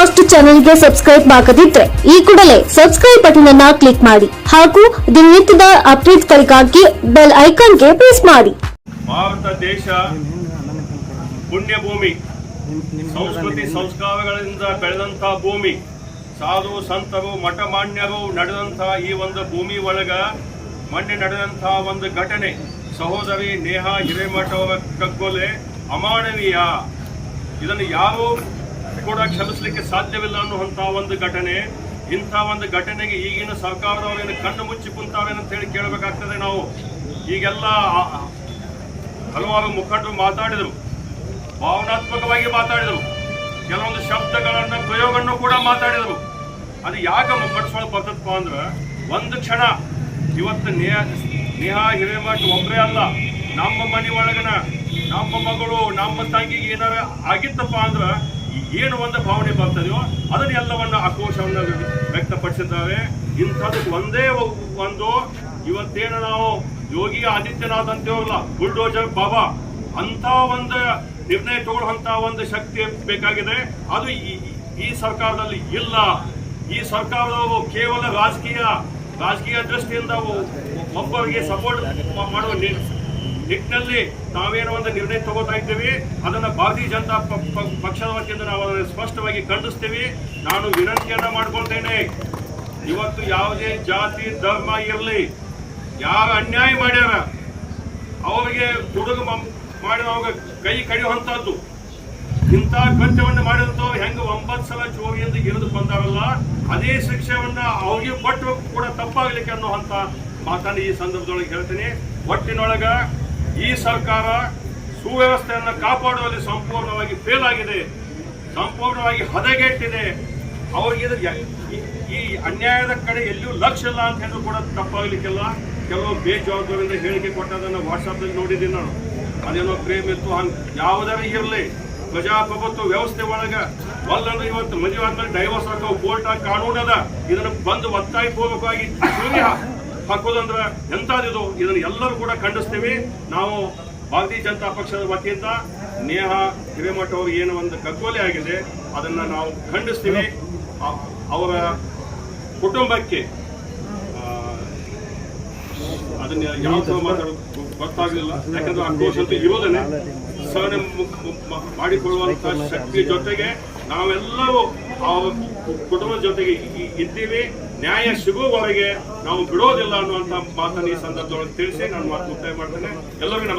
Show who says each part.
Speaker 1: Fast ಚಾನೆಲ್ಗೆ subscribe ಆಗದಿದ್ರೆ ಈ ಕೂಡಲೇ ಸಬ್ಸ್ಕ್ರೈಬ್ ಬಟನ್ ಅನ್ನ ಕ್ಲಿಕ್ ಮಾಡಿ ಹಾಗೂ ದಿನನಿತ್ಯದ ಅಪ್ಡೇಟ್ಗಳಿಗಾಗಿ ಬೆಲ್ ಐಕಾನ್ಗೆ ಪ್ರೆಸ್ ಮಾಡಿ.
Speaker 2: ಭಾರತ, ದೇಶ, ಪುಣ್ಯ ಭೂಮಿ, ಸಂಸ್ಕೃತಿ ಸಂಸ್ಕಾರಗಳಿಂದ ಬೆಳೆದಂಥ ಭೂಮಿ, ಸಾಧು ಸಂತರು ಮಠಮಾನ್ಯರು ನಡೆದಂತಹ ಈ ಒಂದು ಭೂಮಿ ಒಳಗ ಮೊನ್ನೆ ನಡೆದಂತಹ ಒಂದು ಘಟನೆ, ಸಹೋದರಿ ನೇಹಾ ಹಿರೇಮಠ ಅವರ ಕಗ್ಗೊಲೆ ಅಮಾನವೀಯ. ಇದನ್ನು ಯಾರೂ ಕೂಡ ಕ್ಷಮಿಸಲಿಕ್ಕೆ ಸಾಧ್ಯವಿಲ್ಲ ಅನ್ನುವಂಥ ಒಂದು ಘಟನೆ. ಇಂಥ ಒಂದು ಘಟನೆಗೆ ಈಗಿನ ಸರ್ಕಾರದವರೇನು ಕಣ್ಣು ಮುಚ್ಚಿ ಕುಂತಾವೇನಂತ ಹೇಳಿ ಕೇಳಬೇಕಾಗ್ತದೆ ನಾವು. ಈಗೆಲ್ಲ ಹಲವಾರು ಮುಖಂಡರು ಮಾತಾಡಿದರು. ಭಾವನಾತ್ಮಕವಾಗಿ ಮಾತಾಡಿದರು. ಕೆಲವೊಂದು ಶಬ್ದಗಳನ್ನ ಪ್ರಯೋಗವನ್ನು ಕೂಡ ಮಾತಾಡಿದರು. ಅದು ಯಾಕೆ ಪಡಿಸ್ಕೊಳ್ಳೋ ಬರ್ತದಪ್ಪ ಅಂದ್ರೆ ಒಂದು ಕ್ಷಣ. ಇವತ್ತು ನೇಹ, ನೇಹಾ ಹಿರೇಮಠ್ ಒಬ್ಬರೇ ಅಲ್ಲ. ನಮ್ಮ ಮನೆ ಒಳಗನ, ನಮ್ಮ ಮಗಳು, ನಮ್ಮ ತಂಗಿಗೆ ಏನಾರ ಆಗಿತ್ತಪ್ಪ ಅಂದ್ರೆ ಏನು ಒಂದು ಭಾವನೆ ಬರ್ತದೆಯೋ ಅದನ್ನೆಲ್ಲವನ್ನ ಆಕ್ರೋಶವನ್ನ ವ್ಯಕ್ತಪಡಿಸಿದ್ದಾರೆ. ಇಂಥದಕ್ಕೆ ಒಂದೇ ಒಂದು. ಇವತ್ತೇನು ನಾವು ಯೋಗಿ ಆದಿತ್ಯನಾಥ್ ಅಂತೇವಲ್ಲ ಬುಲ್ಡೋಜರ್ ಬಾಬಾ ಅಂತ ಒಂದು ನಿರ್ಣಯ ತಗೊಳ್ಳುವಂತ ಒಂದು ಶಕ್ತಿ ಬೇಕಾಗಿದೆ. ಅದು ಈ- ಸರ್ಕಾರದಲ್ಲಿ ಇಲ್ಲ. ಈ ಸರ್ಕಾರದವರು ಕೇವಲ ರಾಜಕೀಯ ರಾಜಕೀಯ ದೃಷ್ಟಿಯಿಂದ ಒಬ್ಬರಿಗೆ ಸಪೋರ್ಟ್ ಮಾಡುವ ನಿಟ್ಟಿನಲ್ಲಿ ನಾವೇನೋ ಒಂದು ನಿರ್ಣಯ ತಗೋತಾ ಇದ್ದೇವೆ. ಅದನ್ನ ಭಾರತೀಯ ಜನತಾ ಪಕ್ಷದ ವತಿಯಿಂದ ನಾವು ಅದನ್ನು ಸ್ಪಷ್ಟವಾಗಿ ಖಂಡಿಸ್ತೀವಿ. ನಾನು ವಿನಂತಿಯನ್ನ ಮಾಡ್ಕೊಳ್ತೇನೆ. ಇವತ್ತು ಯಾವುದೇ ಜಾತಿ, ಧರ್ಮ ಇರಲಿ, ಯಾರು ಅನ್ಯಾಯ ಮಾಡ್ಯಾರ, ಅವರಿಗೆ ಮಾಡಿದ ಮಾಡಿದವಾಗ ಕೈ ಕಡಿಯುವಂಥದ್ದು. ಇಂಥ ಕೃತ್ಯವನ್ನು ಮಾಡಿದಂಥವ್ರು ಹೆಂಗೆ ಒಂಬತ್ತು ಸಲ ಚೋರಿಯಿಂದ ಇರಿದು ಬಂದಾರಲ್ಲ, ಅದೇ ಶಿಕ್ಷೆಯನ್ನ ಅವ್ರಿಗೆ ಕೊಟ್ಟು ಕೂಡ ತಪ್ಪಾಗ್ಲಿಕ್ಕೆ ಅಂತ ಮಾತನ್ನು ಈ ಸಂದರ್ಭದೊಳಗೆ ಹೇಳ್ತೀನಿ. ಒಟ್ಟಿನೊಳಗ ಈ ಸರ್ಕಾರ ಸುವ್ಯವಸ್ಥೆಯನ್ನು ಕಾಪಾಡುವಲ್ಲಿ ಸಂಪೂರ್ಣವಾಗಿ ಫೇಲ್ ಆಗಿದೆ, ಸಂಪೂರ್ಣವಾಗಿ ಹದಗೆಟ್ಟಿದೆ. ಅವ್ರಿಗೆ ಈ- ಅನ್ಯಾಯದ ಕಡೆ ಎಲ್ಲಿಯೂ ಲಕ್ಷ ಇಲ್ಲ ಅಂತ ಹೇಳಿದ್ರು ಕೂಡ ತಪ್ಪಾಗ್ಲಿಕ್ಕಿಲ್ಲ. ಕೆಲವು ಬೇಜವಾಬ್ದಾರಿಯಿಂದ ಹೇಳಿಕೆ ಕೊಟ್ಟದನ್ನ ವಾಟ್ಸಪ್ನಲ್ಲಿ ನೋಡಿದ್ದೀನಿ ನಾನು. ಅದೇನೋ ಪ್ರೇಮ್ ಇತ್ತು, ಹಂಗ್ ಯಾವುದೇ ಇರಲಿ. ಪ್ರಜಾಪ್ರಭುತ್ವ ವ್ಯವಸ್ಥೆ ಒಳಗೆ ಒಲ್ಲಂದ್ರೆ ಇವತ್ತು ಮದುವೆ ಆದ್ಮೇಲೆ ಡೈವರ್ಸ್ ಹಾಕೋ ಕೋರ್ಟ್ ಕಾನೂನದ. ಇದನ್ನು ಬಂದು ಒತ್ತಾಯಿ ಪೂರ್ವಕವಾಗಿ ಸುಳ್ಳಿ ಹಾ- ಹಾಕೋದಂದ್ರ ಎಂತಾದಿದು ಇದನ್ನ ಎಲ್ಲರೂ ಕೂಡ ಖಂಡಿಸ್ತೀವಿ. ನಾವು ಭಾರತೀಯ ಜನತಾ ಪಕ್ಷದ ವತಿಯಿಂದ ನೇಹ ಹಿರೇಮಠ ಅವರು ಏನು ಒಂದು ಕಗ್ಗೋಲೆ ಆಗಿದೆ, ಅದನ್ನ ನಾವು ಖಂಡಿಸ್ತೀವಿ. ಅವರ ಕುಟುಂಬಕ್ಕೆ ಅದನ್ನ ಯಾವ ಗೊತ್ತಾಗಲಿಲ್ಲ. ಯಾಕಂದ್ರೆ ಆಕ್ರೋಶ ಅಂತ ಇರೋದನ್ನೇ ಸಹನೆ ಮಾಡಿಕೊಳ್ಳುವಂತ ಶಕ್ತಿ ಜೊತೆಗೆ ನಾವೆಲ್ಲರೂ ಆ ಕುಟುಂಬದ ಜೊತೆಗೆ ಇದ್ದೀವಿ. ನ್ಯಾಯ ಸಿಗುವವರೆಗೆ ನಾವು ಬಿಡೋದಿಲ್ಲ ಅನ್ನುವಂತ ಮಾತನ್ನು ಈ ಸಂದರ್ಭದೊಳಗೆ ತಿಳಿಸಿ, ನಾನು ಮಾತು ಮುಕ್ತಾಯ ಮಾಡ್ತೇನೆ. ಎಲ್ಲರಿಗೂ ನಮಸ್ಕಾರ.